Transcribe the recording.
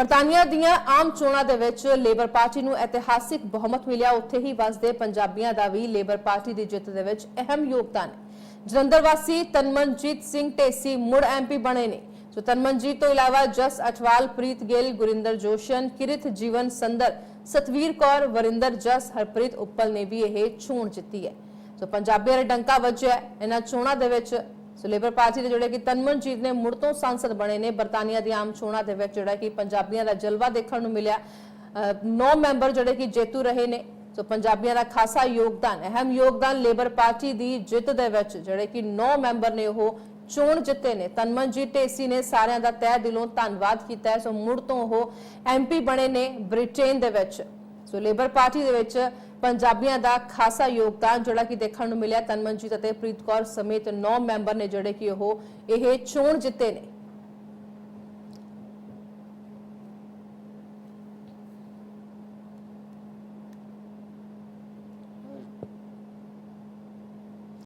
ਬਰਤਾਨੀਆ ਦੀਆਂ ਆਮ ਚੋਣਾਂ ਦੇ ਵਿੱਚ ਲੇਬਰ ਪਾਰਟੀ ਨੂੰ ਇਤਿਹਾਸਿਕ ਬਹੁਮਤ ਮਿਲਿਆ। ਉੱਥੇ ਹੀ ਵਸਦੇ ਪੰਜਾਬੀਆਂ ਦਾ ਵੀ ਲੇਬਰ ਪਾਰਟੀ ਦੀ ਜਿੱਤ ਦੇ ਵਿੱਚ ਅਹਿਮ ਯੋਗਦਾਨ ਹੈ। ਜਲੰਧਰ ਵਾਸੀ ਤਨਮਨਜੀਤ ਸਿੰਘ ਢੇਸੀ ਮੁੜ ਐਮਪੀ ਬਣੇ ਨੇ। ਸੋ ਤਨਮਨਜੀਤ ਤੋਂ ਇਲਾਵਾ ਜਸ ਅਠਵਾਲ ਪ੍ਰੀਤ ਗਿੱਲ, ਗੁਰਿੰਦਰ ਜੋਸ਼ਨ, ਕਿਰਿਤ ਜੀਵਨ ਸੰਦਰ, ਸਤਵੀਰ ਕੌਰ, ਵਰਿੰਦਰ ਜਸ, ਹਰਪ੍ਰੀਤ ਉੱਪਲ ਨੇ ਵੀ ਇਹ ਚੋਣ ਜਿੱਤੀ ਹੈ। ਸੋ ਪੰਜਾਬੀਆਂ ਦਾ ਡੰਕਾ ਵੱਜਿਆ ਇਹਨਾਂ ਚੋਣਾਂ ਦੇ ਵਿੱਚ ਸੋ ਲੇਬਰ ਪਾਰਟੀ ਦੇ ਜਿਹੜੇ ਕਿ ਤਨਮਨਜੀਤ ਨੇ ਮੁੜ ਤੋਂ ਸੰਸਦ ਬਣੇ ਨੇ। ਬਰਤਾਨੀਆ ਦੀ ਆਮ ਚੋਣਾਂ ਦੇ ਵਿੱਚ ਜਿਹੜਾ ਕਿ ਪੰਜਾਬੀਆਂ ਦਾ ਜਲਵਾ ਦੇਖਣ ਨੂੰ ਮਿਲਿਆ। ਨੌ ਮੈਂਬਰ ਜਿਹੜੇ ਕਿ ਜੇਤੂ ਰਹੇ ਨੇ। ਸੋ ਪੰਜਾਬੀਆਂ ਦਾ ਖਾਸਾ ਯੋਗਦਾਨ, ਅਹਿਮ ਯੋਗਦਾਨ ਲੇਬਰ ਪਾਰਟੀ ਦੀ ਜਿੱਤ ਦੇ ਵਿੱਚ ਜਿਹੜੇ ਕਿ ਨੌ ਮੈਂਬਰ ਨੇ ਉਹ ਚੋਣ ਜਿੱਤੇ ਨੇ। ਤਨਮਨਜੀਤ ਢੇਸੀ ਨੇ ਸਾਰਿਆਂ ਦਾ ਤਹਿ ਦਿਲੋਂ ਧੰਨਵਾਦ ਕੀਤਾ ਸੋ ਮੁੜ ਤੋਂ ਉਹ ਐਮਪੀ ਬਣੇ ਨੇ ਬ੍ਰਿਟੇਨ ਦੇ ਵਿੱਚ। ਸੋ ਲੇਬਰ ਪਾਰਟੀ ਦੇ ਵਿੱਚ ਪੰਜਾਬੀਆਂ ਦਾ ਖਾਸਾ ਯੋਗਦਾਨ ਜਿਹੜਾ ਕਿ ਦੇਖਣ ਨੂੰ ਮਿਲਿਆ, ਤਨਮਨਜੀਤ ਅਤੇ ਪ੍ਰੀਤ ਕੌਰ ਸਮੇਤ 9 ਮੈਂਬਰ ਨੇ ਜਿਹੜੇ ਕਿ ਉਹ ਇਹ ਚੋਣ ਜਿੱਤੇ ਨੇ।